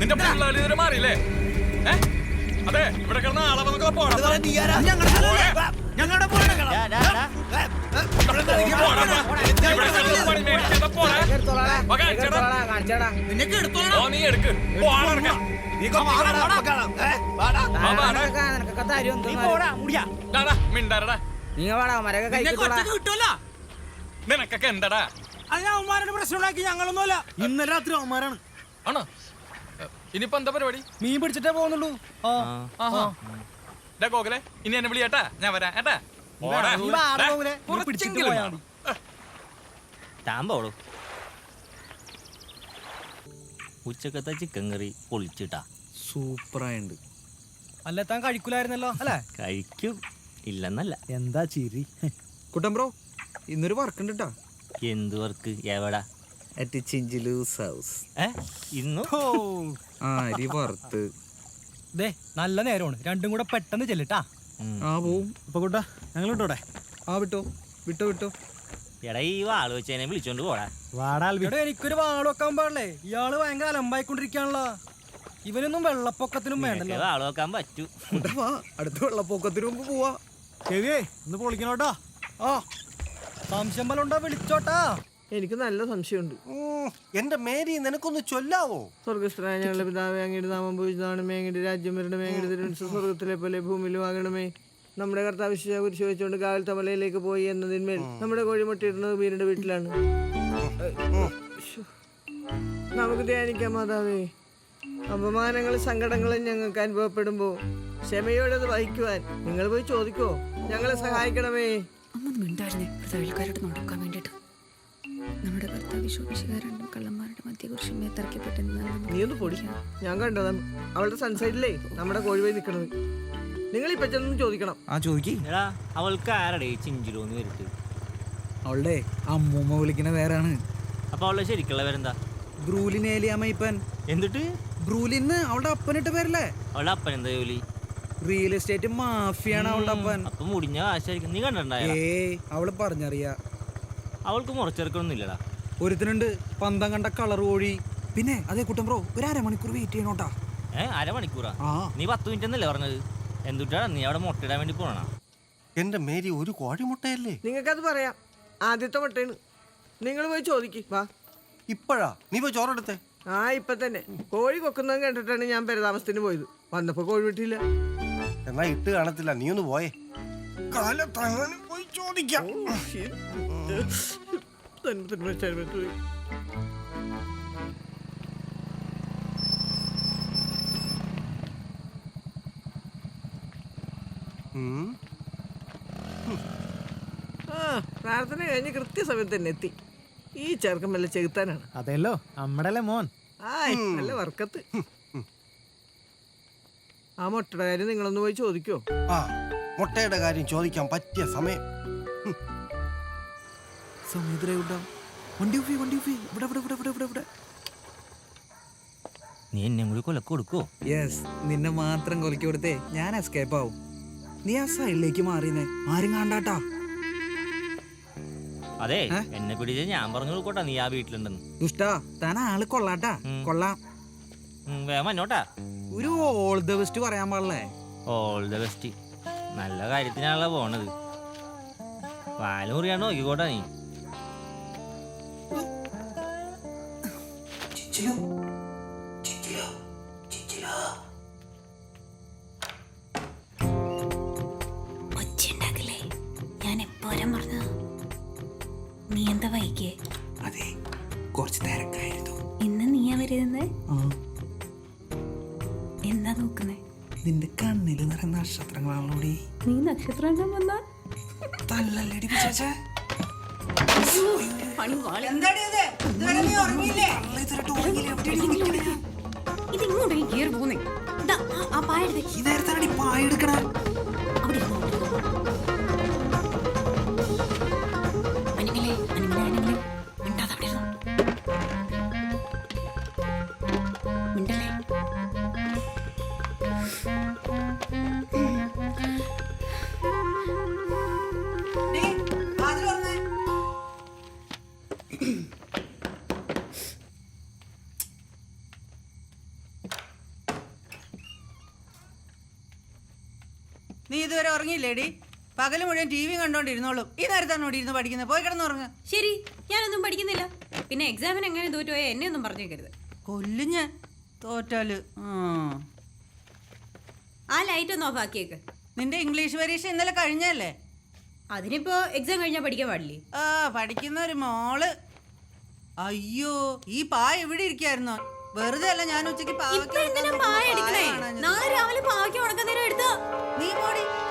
നിന്റെ പിള്ളേര് മാറിയില്ലേ? അതെ ഇവിടെ കിടന്ന ആളെ ഞങ്ങളുടെ കിടന്ന് പണി കാണിച്ചേടാ. നിനക്ക് ഓ, നീ എടുക്ക്. നീ വാടാ മരൊക്കെ കിട്ടുമല്ലോ നിനക്കൊക്കെ എന്താടാ? അത് ഞാൻ ഉമ്മാരുടെ പ്രശ്നം ഉണ്ടാക്കി ഞങ്ങളൊന്നുമല്ല. ഇന്നലെ രാത്രി അവന്മാരാണ്. ആണോ? ഇനിയിപ്പോ എന്താ പരിപാടി? മീൻ പിടിച്ചിട്ടേ പോകുന്നുള്ളൂ. ആഹാ. ഡാ ഗോകുലെ ഇനി എന്നെ വിളിയേട്ടാ ഞാൻ വരാം ഏട്ടാ പോടാ. നീ വാ, ആടെ ഡാ, ഗോകുലെ. നീ പിടിച്ചിട്ട് കുറച്ചെങ്കിലും പോയാ വേണം. താൻ പോളൂ ഉച്ചക്കത്തെ ചിക്കൻ കറി പൊളിച്ചിട്ടാ. സൂപ്പറായുണ്ട്. അല്ല താൻ കഴിക്കൂലായിരുന്നല്ലോ അല്ലേ? കഴിക്കും. ഇല്ലെന്നല്ല. എന്താ ചിരി? കുട്ടൻ ബ്രോ ഇന്നൊരു വർക്ക് ഉണ്ട് കേട്ടാ എന്ത് വർക്ക്? എവിടാ? അറ്റ് ചിഞ്ചിലൂസ് ഹൗസ് ഏ? ആരി ഓ അരി വറുത്ത്. ദേ നല്ല നേരമാണ്. രണ്ടും കൂടെ പെട്ടെന്ന് ചെല്ലിട്ടാ. ആ പോവും. ഇപ്പൊ കൂട്ടാ ഞങ്ങൾ വിട്ടോടെ ആ വിട്ടോ. വിട്ടോ വിട്ടോ. എടാ ഈ വാൾ വെച്ചതിനെ വിളിച്ചോണ്ട് പോടാ. വാടാ എനിക്കൊരു വാൾ വെക്കാൻ പാടില്ലേ? ഇയാൾ ഭയങ്കര അലമ്പായിക്കൊണ്ടിരിക്കാണല്ലോ ഇവനൊന്നും വെള്ളപ്പൊക്കത്തിനും വേണ്ടല്ലോ. വാൾ വെക്കാൻ പറ്റൂ. അടുത്ത വെള്ളപ്പൊക്കത്തിന് മുമ്പ് പോവാ. ചെവിയേ ഇന്ന് പൊളിക്കണോട്ടാ ആ. സംശയം വിളിച്ചോട്ടാ. എനിക്ക് നല്ല സംശയമുണ്ട്. എന്റെ മേരി നിനക്കൊന്ന് ചൊല്ലാവോ? സ്വർഗസ്ഥനായ ഞങ്ങളുടെ പിതാവേ അങ്ങയുടെ നാമം പൂജിതമാണമേ അങ്ങയുടെ രാജ്യം വരണമേ. അങ്ങയുടെ തിരുവനന്തപുരം സ്വർഗത്തിലെ പോലെ ഭൂമിയിലും ആകണമേ നമ്മുടെ കർത്താവ് കുരിശ് വെച്ചുകൊണ്ട് കാവൽ തമലയിലേക്ക് പോയി എന്നതിന്മേൽ നമ്മുടെ കോഴിമുട്ടയിടുന്നത് വീടിന്റെ വീട്ടിലാണ്. നമുക്ക് ധ്യാനിക്കാം മാതാവേ. അപമാനങ്ങളും സങ്കടങ്ങളും ഞങ്ങൾക്ക് അനുഭവപ്പെടുമ്പോൾ ക്ഷമയോടെ അത് വഹിക്കുവാൻ നിങ്ങൾ പോയി ചോദിക്കോ. ഞങ്ങളെ സഹായിക്കണമേ. അമ്മ മിണ്ടായിരുന്നേ. വെറുതെ അയൽക്കാരോട് വേണ്ടിയിട്ട്. നമ്മുടെ ഭർത്താവ് രണ്ടും കള്ളന്മാരുടെ മധ്യകുറിച്ച് മേത്തറക്കപ്പെട്ടെന്നാണ് നീ ഒന്ന് പൊടി. ഞാൻ കണ്ടതാണ്. അവളുടെ സൺസൈഡിലേ നമ്മുടെ നിൽക്കണത് നിങ്ങൾ ഇപ്പൊ ചെന്ന് ചോദിക്കണം. ആ ചോദിക്കി. എടാ അവൾക്ക് ആരടേ ചിഞ്ചിലോന്ന് വരുത്ത്? അവളുടെ അമ്മൂമ്മ വിളിക്കണ വേറാണ്. അപ്പൊ അവളുടെ ശരിക്കുള്ള പേരെന്താ? ബ്രൂലിൻ ഏലിയാമ്മ എന്നിട്ട് ബ്രൂലിന്ന് അവളുടെ അപ്പനിട്ട പേരല്ലേ? അവളുടെ അപ്പൻ എന്താ ജോലി? റിയൽ എസ്റ്റേറ്റ് മാഫിയാണ് അവളുടെ അപ്പൻ. അപ്പൊ മുടിഞ്ഞ കാശായിരിക്കും. നീ കണ്ടിട്ടുണ്ടായ ഏയ് അവൾ പറഞ്ഞറിയാ. അവൾക്ക് മുറച്ചെറുക്കൊന്നും ഇല്ലടാ. ഒരുത്തിനുണ്ട് പന്തം കണ്ട കളർ കോഴി. പിന്നെ അതേ കുട്ടം ബ്രോ ഒരു അരമണിക്കൂർ വെയിറ്റ് ചെയ്യണോട്ടാ. ഏ അരമണിക്കൂറാ? ആ. നീ പത്ത് മിനിറ്റ് എന്നല്ലേ പറഞ്ഞത്? എന്തുട്ടാ നീ അവിടെ മുട്ടയിടാൻ വേണ്ടി പോണാ? എന്റെ മേരി ഒരു കോഴിമുട്ടയല്ലേ നിങ്ങൾക്കത് പറയാം. ആദ്യത്തെ മുട്ടയാണ്. നിങ്ങൾ പോയി ചോദിക്ക് വാ. ഇപ്പോഴാ? നീ പോയി ചോറെടുത്തേ. ആ ഇപ്പൊ തന്നെ കോഴി കൊക്കുന്നത് കണ്ടിട്ടാണ് ഞാൻ പരിതാമസത്തിന് പോയത്. വന്നപ്പോ കോഴി വിട്ടില്ല എന്നാ ഇട്ട് കാണത്തില്ല. നീ ഒന്ന് പോയേ. കാലത്തങ്ങനെ പോയി ചോദിക്കാം. ആ പ്രാർത്ഥന കഴിഞ്ഞ് കൃത്യസമയത്ത് തന്നെ എത്തി. ഈ ചെറുക്കം വല്ല ചെകുത്താനാണ്. അതെല്ലോ നമ്മടല്ലേ മോൻ? ആ നല്ല വർക്കത്ത്. ആ മുട്ടയുടെ കാര്യം നിങ്ങളൊന്ന് പോയി ചോദിക്കോ. ആ മുട്ടയുടെ കാര്യം ചോദിക്കാൻ പറ്റിയ സമയം. സമുദ്ര വണ്ടി ഉഫി വണ്ടി ഉഫി ഇവിടെ ഇവിടെ ഇവിടെ ഇവിടെ ഇവിടെ ഇവിടെ. നീ എന്നെ കൂടി കൊലക്ക് കൊടുക്കോ യെസ് നിന്നെ മാത്രം കൊലക്കി കൊടുത്തേ ഞാൻ എസ്കേപ്പ് ആവും. നീ ആ സൈഡിലേക്ക് മാറിയെന്നേ. ആരും കാണ്ടാട്ടാ അതെ എന്നെ പിടിച്ച് ഞാൻ പറഞ്ഞു കൊടുക്കോട്ടെ നീ ആ വീട്ടിലുണ്ടെന്ന്. ദുഷ്ടാ താൻ ആൾ കൊള്ളാട്ടാ. കൊള്ളാം. വന്നോട്ടാ. ഒരു ഓൾ ദ ബെസ്റ്റ് പറയാൻ പാടില്ലേ? ഓൾ ദ ബെസ്റ്റ് നല്ല കാര്യത്തിനാണല്ലോ പോണത്. പാൽ മുറിയാണ്ട് നോക്കിക്കോട്ടെ നീ. ഒച്ചുണ്ടാക്കില്ലേ ഞാൻ എപ്പോഴും പറഞ്ഞു നീ എന്താ വൈകിയേ? അതെ കുറച്ച് തിരക്കായിരുന്നു. ഇന്ന് നീയാ വരുന്നത് എന്താ നോക്കുന്നേ? നിന്റെ കണ്ണിൽ നിറയെ നക്ഷത്രങ്ങളാണോടി നീ നക്ഷത്രം വന്നാ? തല്ലല്ലടി പിശാചേ. ഇത്? ഇങ്ങോട്ടേക്ക്? കയറി പോകുന്നേ ദാ, ആ- ആ പായ എടുത്തേ. ഉറങ്ങിയില്ലേടി? പകൽ മുഴുവൻ ടി വി കണ്ടോണ്ടിരുന്നോളും. ഈ നേരത്താണ് ഇവിടെ ഇരുന്ന് പഠിക്കുന്നത് പോയി കിടന്നുറങ്ങ ശരി ഞാനൊന്നും പഠിക്കുന്നില്ല. പിന്നെ എക്സാമിന് എങ്ങനെ തോറ്റുപോയാൽ എന്നെ ഒന്നും പറഞ്ഞേക്കരുത്. കൊല്ലും ഞാൻ തോറ്റാൽ. ആ. ലൈറ്റ് ഒന്ന് ഓഫ് ആക്കിയേക്ക്. നിന്റെ ഇംഗ്ലീഷ് പരീക്ഷ ഇന്നലെ കഴിഞ്ഞല്ലേ? അതിനിപ്പോ എക്സാം കഴിഞ്ഞാൽ പഠിക്കാൻ പാടില്ലേ? ആ പഠിക്കുന്ന ഒരു മോൾ. അയ്യോ ഈ പായ എവിടെ ഇരിക്കായിരുന്നോ? വെറുതെ അല്ല ഞാൻ ഉച്ചയ്ക്ക് പാവയ്ക്ക് പായ എടുക്കണേ കാണാഞ്ഞത്. നാളെ രാവിലെ പാവയ്ക്ക് ഉണക്കുന്നേരം നേരം എടുത്തോ? നീ പോടി.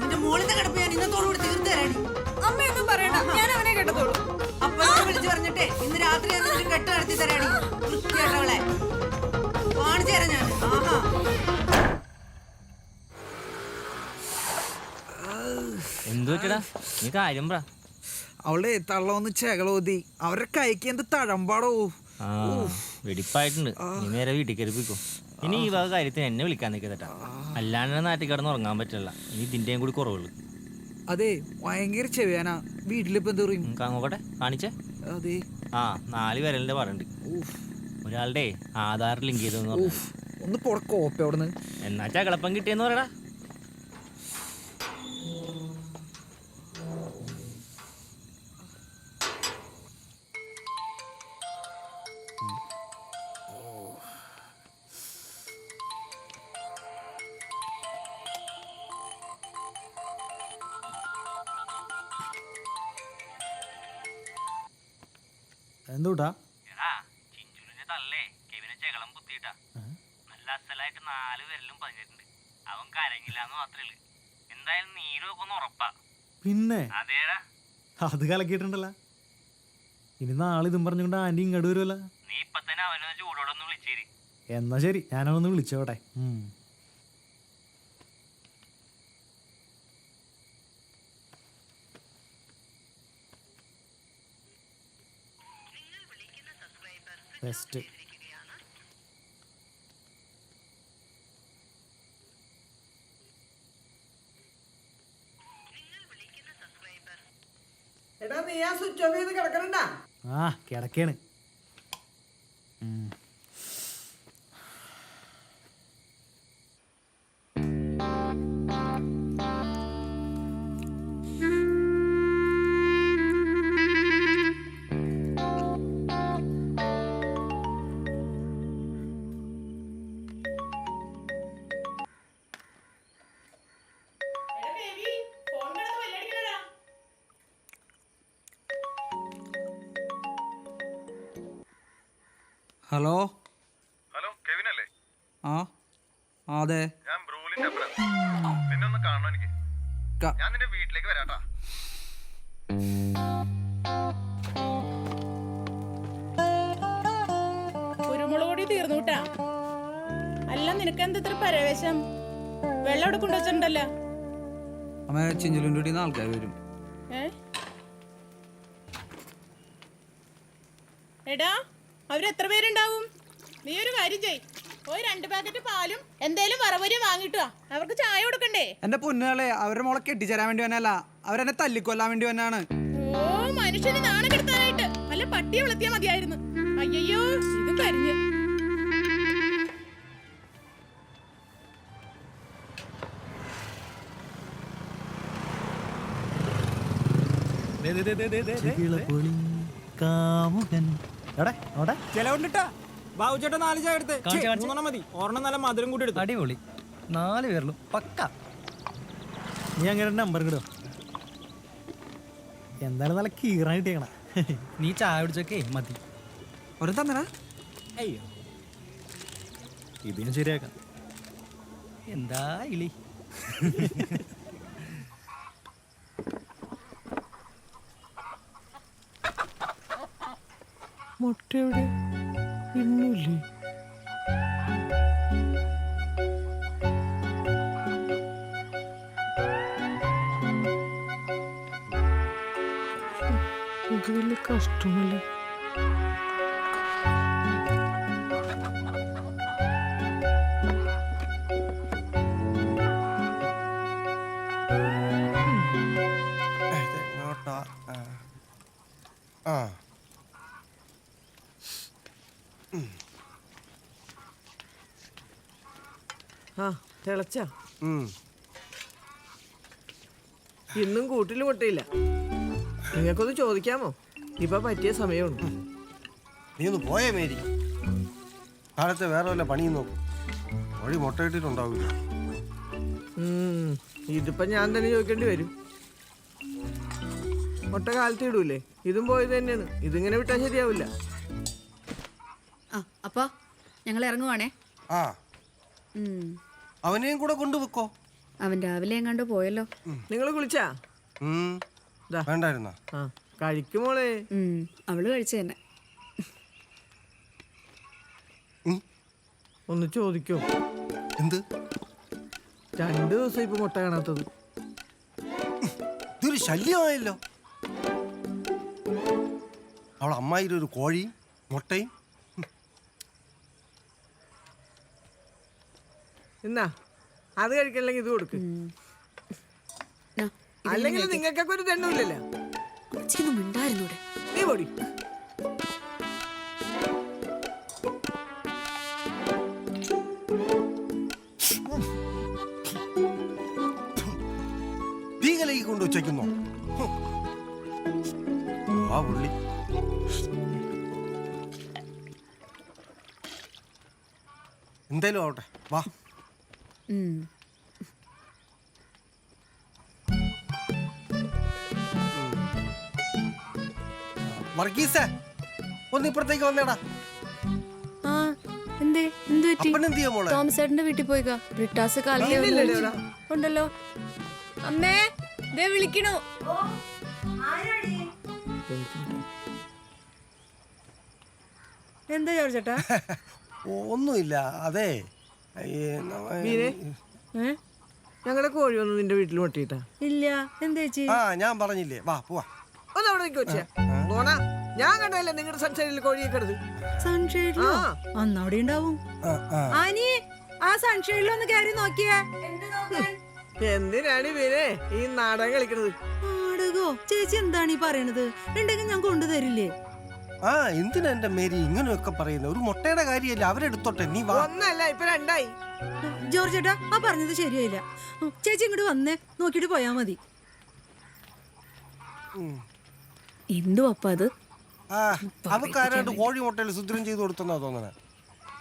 നിന്റെ മോളിന്റെ കിടപ്പ് ഞാൻ ഇന്നത്തോടു കൂടി തീർത്ത് തരാടി അമ്മയൊന്നും പറയണ്ട. ഞാൻ അവനെ കേട്ടതോളൂ അപ്പൊ വിളിച്ചു പറഞ്ഞിട്ടേ ഇന്ന് രാത്രി ഞാൻ നിന്റെ കെട്ട് നടത്തി തരാടി വൃത്തിയായിട്ടവളെ കാണിച്ചു തരാം ഞാൻ. ആഹാ. എന്തു പറ്റടാ നീ കാര്യം പറ. അവളെ തള്ളവന്ന് ചെകളോതി. അവരുടെ കൈക്ക് എന്ത് തഴമ്പാടോ. വെടിപ്പായിട്ടുണ്ട്. നീ നേരെ വീട്ടിൽ കയറിപ്പിക്കോ ഇനി ഈ വക കാര്യത്തിന് എന്നെ വിളിക്കാൻ നിൽക്കട്ടെ അല്ലാണ്ട് നാട്ടിൽ കിടന്ന് ഉറങ്ങാൻ പറ്റില്ല. ഇനി ഇതിന്റെയും കൂടി കുറവുള്ളു. അതെ ഭയങ്കര ചെവിയാനാ. വീട്ടിലിപ്പോ എന്താ പറയും? നോക്കട്ടെ കാണിച്ചേ. അതെ. ആ നാല് വിരലിന്റെ പറയുണ്ട് ഒരാളുടെ ആധാർ ലിങ്ക് ചെയ്തെന്ന് പറഞ്ഞു ഒന്ന് പോട കോപ്പ അവിടുന്ന്. എന്നാ ചകളപ്പം കിട്ടിയെന്ന് പറയടാ. എന്തുട്ടാ? എടാ ചിഞ്ചുലിന്റെ തള്ളേ കെവിനെ ചെകളം കുത്തിയിട്ടാ. നല്ല അസലായിട്ട് നാല് പതിഞ്ഞിട്ടുണ്ട്. അവൻ കരങ്ങില്ല എന്ന് മാത്രമേ ഉള്ളൂ. എന്തായാലും നീരൊക്കെ ഒന്ന് ഉറപ്പാ. പിന്നെ? അതേടാ. അത് കലക്കിയിട്ടുണ്ടല്ലോ. ഇനി നാളെ ഇതും പറഞ്ഞുകൊണ്ട് ആന്റി ഇങ്ങോട്ട് വരുമല്ലോ നീ ഇപ്പൊ തന്നെ അവനൊന്ന് ചൂടോടെ ഒന്ന് വിളിച്ചേരി. എന്നാ ശരി ഞാനവനൊന്ന് വിളിച്ചോട്ടെ. ഉം. ബെസ്റ്റ് എടാ നീ ആ സ്വിച്ച് ഓഫ് ചെയ്ത് കിടക്കണണ്ടാ ആ കിടക്കാണ് ഹലോ? ഹലോ കെവിൻ അല്ലേ ആ ആ, അതെ. ഞാൻ ബ്രൂലിന്റെ അപ്പുറം നിന്നെ ഒന്ന് കാണണം എനിക്ക്. ഞാൻ നിന്റെ വീട്ടിലേക്ക് വരാട്ടാ. കുരുമുളക് പൊടി തീർന്നു കൂട്ടാ അല്ല നിനക്ക് എന്താ ഇത്ര പരവേശം? വെള്ളം അവിടെ കൊണ്ടുവച്ചിട്ടുണ്ടല്ലോ അമ്മ ചിഞ്ചലുന്റെ ആൾക്കാർ വരും. എടാ അവരെത്ര പേരുണ്ടാവും? നീ ഒരു കാര്യം ചെയ് ഒരു രണ്ട് പാക്കറ്റ് പാലും എന്തേലും വറവരി വാങ്ങിട്ടുവാ അവർക്ക് ചായ കൊടുക്കണ്ടേ? എന്റെ പൊന്നുകളെ അവരുടെ മോളെ കെട്ടിച്ചേരാൻ വേണ്ടി വന്നല്ല അവരെന്നെ തല്ലിക്കൊല്ലാൻ വേണ്ടി വന്നാണ് ഓ മനുഷ്യന് നാണം കെടുത്താനായിട്ട് നല്ല പട്ടിയെ വളർത്തിയാ മതിയായിരുന്നു. അയ്യോ ഇത് കരിഞ്ഞ്. ചെലവുണ്ടിട്ടാ ബാബുചേട്ടൻ നാല് ചായ എടുത്ത്. മൂന്നെണ്ണം മതി. നല്ല മധുരം കൂടി എടുത്തു. അടിപൊളി. നാല് പേരിലും പക്ക. നീ അങ്ങനെ നമ്പർ കിടോ എന്തായാലും നല്ല കീറാൻ നീ ചായ കുടിച്ചൊക്കെ മതി. ഒരു തന്നടാ. അയ്യോ. ഇത് ഞാൻ ശരിയാക്കാം. എന്താ ഇളി? മുട്ട എവിടെ ഇന്നില്ലേ കഷ്ടമല്ലേ? ആ തിളച്ച? ഇന്നും കൂട്ടിൽ മുട്ടയില്ല. നിങ്ങൾക്കൊന്ന് ചോദിക്കാമോ? ഇപ്പൊ പറ്റിയ സമയമുണ്ട്. നീ ഒന്ന് പോയേ മേരി. കാലത്തെ വേറെ വല്ല പണിയും നോക്കും. വഴി മുട്ടയിട്ടിട്ടുണ്ടാവില്ല ഇതിപ്പോ ഞാൻ തന്നെ ചോദിക്കേണ്ടി വരും. മുട്ട കാലത്ത് ഇടൂലേ? ഇതും പോയത് തന്നെയാണ്. ഇതിങ്ങനെ വിട്ടാൽ ശരിയാവില്ല. ഞങ്ങൾ ഇറങ്ങുവാണേ ആ. ഉം. അവനെയും കൂടെ കൊണ്ടുവെക്കോ. അവൻ രാവിലെ എങ്ങാണ്ട് പോയല്ലോ. നിങ്ങൾ കുളിച്ചാ? ഉം. ദാ. വേണ്ടായിരുന്നാ? ആ കഴിക്കുമോളെ ഉം, അവൾ കഴിച്ചു തന്നെ. ഒന്ന് ചോദിക്കോ. എന്ത്? രണ്ടു ദിവസം ഇപ്പൊ മുട്ട കാണാത്തത്. ഇതൊരു ശല്യമായല്ലോ. അവൾ അമ്മായിരൊരു ഒരു കോഴിയും മുട്ടയും എന്നാ അത് കഴിക്കണമെങ്കിൽ ഇത് കൊടുക്ക്. അല്ലെങ്കിൽ നിങ്ങൾക്കൊക്കെ ഒരു ഒന്ന് മിണ്ടായിരുന്നൂടെ നീ പൊടി. തീകലേക്ക് കൊണ്ട് വെച്ചേക്കുന്നോ ഹും. ആ ഉള്ളി എന്തായാലും ആവട്ടെ. വാ. വർഗീസേ ഒന്ന് ഇപ്പുറത്തേക്ക് വന്നേടാ. ആ എന്തേ എന്ത് പറ്റി? അപ്പനെന്ത് ചെയ്യാ മോളെ? തോമസ് ചേട്ടന്റെ വീട്ടിൽ പോയിക്കാ. ബ്രിട്ടാസ് കാലിലെ ഒന്ന് ഇല്ലില്ലല്ലോ വിളിച്ചു. ഉണ്ടല്ലോ. അമ്മേ ദേ വിളിക്കണു. എന്താ ജോർജ് ചേട്ടാ? ഒന്നുമില്ല അതെ. മീനെ? ഞങ്ങളുടെ കോഴി ഒന്നും നിന്റെ വീട്ടിൽ മുട്ടിയിട്ടാ ഇല്ല. എന്തേച്ചി ആ ഞാൻ പറഞ്ഞില്ലേ. വാ പോവാ. ഒന്ന് അവിടെ നിൽക്കി വെച്ചാ പോണ ഞാൻ കണ്ടല്ലേ നിങ്ങളുടെ സൺസൈഡിൽ കോഴിയെ കിടന്ന് സൺഷെയ്ഡിലോ ആ. അന്ന് അവിടെ ഉണ്ടാവും. ആ, ആ. ആനി ആ സൺഷെയ്ഡിൽ ഒന്ന് കയറി നോക്കിയേ. എന്തിനാണ് മീനെ ഈ നാടകം കളിക്കണത്? നാടകോ? ചേച്ചി എന്താണ് ഈ പറയണത്? ഉണ്ടെങ്കിൽ ഞാൻ കൊണ്ടുതരില്ലേ? ആ എന്തിനാ എന്റെ മേരി ഇങ്ങനെയൊക്കെ പറയുന്നത് ഒരു മുട്ടയുടെ കാര്യമല്ല അവരെടുത്തോട്ടെ? നീ വാ. ഒന്നല്ല ഇപ്പൊ രണ്ടായി. ജോർജ് ചേട്ടാ ആ പറഞ്ഞത് ശരിയായില്ല. ചേച്ചി ഇങ്ങോട്ട് വന്നേ. നോക്കിട്ട് പോയാ മതി. എന്തു അപ്പ അത്? ആ അവർക്ക് ആരാണ്ട് കോഴി മുട്ടയിൽ സുദ്രം ചെയ്ത് കൊടുത്തെന്നാ തോന്നണേ?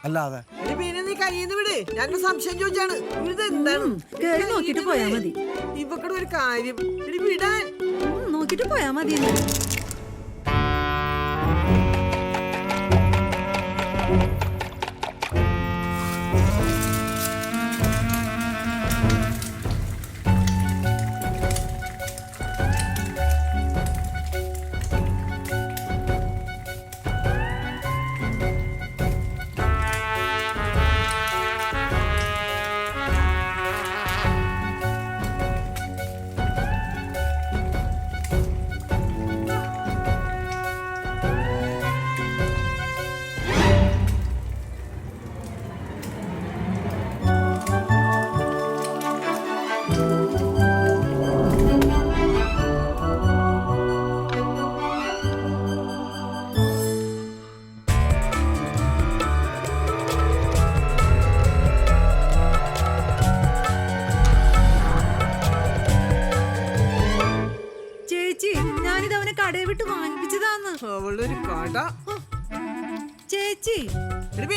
അല്ലാതെ. മീനെ നീ കയ്യിന്ന് വിട്. ഞാനൊരു സംശയം ചോദിച്ചാണ്. ഇത് എന്താണ്? കേറി നോക്കിട്ട് പോയാ മതി. ഇവക്കടെ ഒരു കാര്യം. എടി വിടാൻ. പോയാ മതി അവളുടെ ഒരു കട. ചേച്ചി. എടി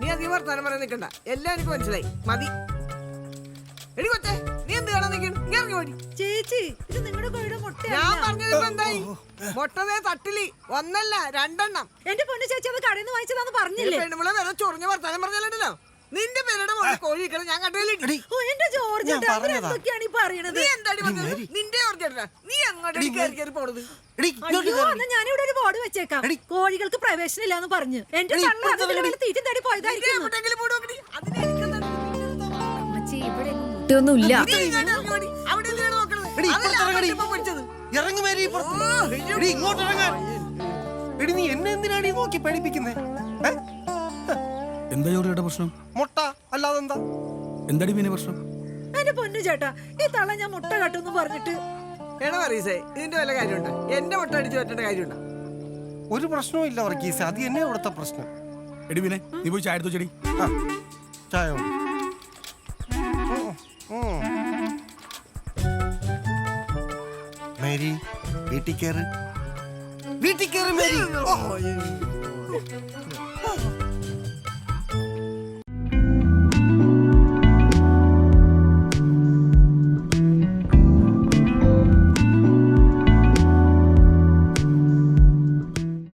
നീ അധികം വർത്താനം പറയാൻ നിൽക്കണ്ട. എല്ലാം എനിക്ക് മനസ്സിലായി. മതി. എടി കൊച്ചേ നീ എന്ത് കാണാൻ നിൽക്കണം നീ ഇറങ്ങി പോടി ചേച്ചി ഇത് നിങ്ങളുടെ കോഴിയുടെ മുട്ട ഞാൻ പറഞ്ഞത് എന്തായി? മൊട്ടതേ തട്ടിലി. ഒന്നല്ല രണ്ടെണ്ണം. എന്റെ പൊന്നു ചേച്ചി അത് കടയിൽ നിന്ന് വാങ്ങിച്ചതാന്ന് പറഞ്ഞില്ലേ? പെണ്ണുമ്പളെ വേറെ ചൊറിഞ്ഞ വർത്താനം പറഞ്ഞല്ലോ നിന്റെ പേരുടെ മോളെ കോഴി ഇരിക്കണം ഞാൻ കണ്ടില്ല ഓ എന്റെ ജോർജ് ഞാൻ ഏട്ടാ, എന്തൊക്കെയാണ് ഈ പറയണത്? നീ എന്താടി പറഞ്ഞത്? നിന്റെ എന്നാ ഞാനിവിടെ ഒരു ബോർഡ് വെച്ചേക്കാം. കോഴികൾക്ക് പ്രവേശനം ഇല്ലാന്ന് പറഞ്ഞു എന്റെ തീറ്റം തേടി പോയതായിരിക്കും ഇവിടെ എന്നെ നോക്കി പേടിപ്പിക്കുന്നേ? എന്താ ജോറിയുടെ പ്രശ്നം? മുട്ട അല്ലാതെന്താ? എന്താടി പിന്നെ പ്രശ്നം? എന്റെ പൊന്നു ചേട്ടാ ഈ തള്ള ഞാൻ മുട്ട കട്ടെന്ന് പറഞ്ഞിട്ട് എടാ പറയസേ ഇതിന്റെ വല്ല കാര്യമുണ്ടോ? എന്റെ മുട്ട അടിച്ചു പറ്റേണ്ട കാര്യമുണ്ടോ? ഒരു പ്രശ്നവും ഇല്ല വർഗീസ്. അത് എന്നെ അവിടുത്തെ പ്രശ്നം. എടി പിന്നെ നീ പോയി ചായ എടുത്തു ചെടി ആ, ചായ കൊണ്ട്. ഉം, ഉം. മേരി വീട്ടിൽ കയറ്. വീട്ടിൽ കയറി മേരി. ഓ.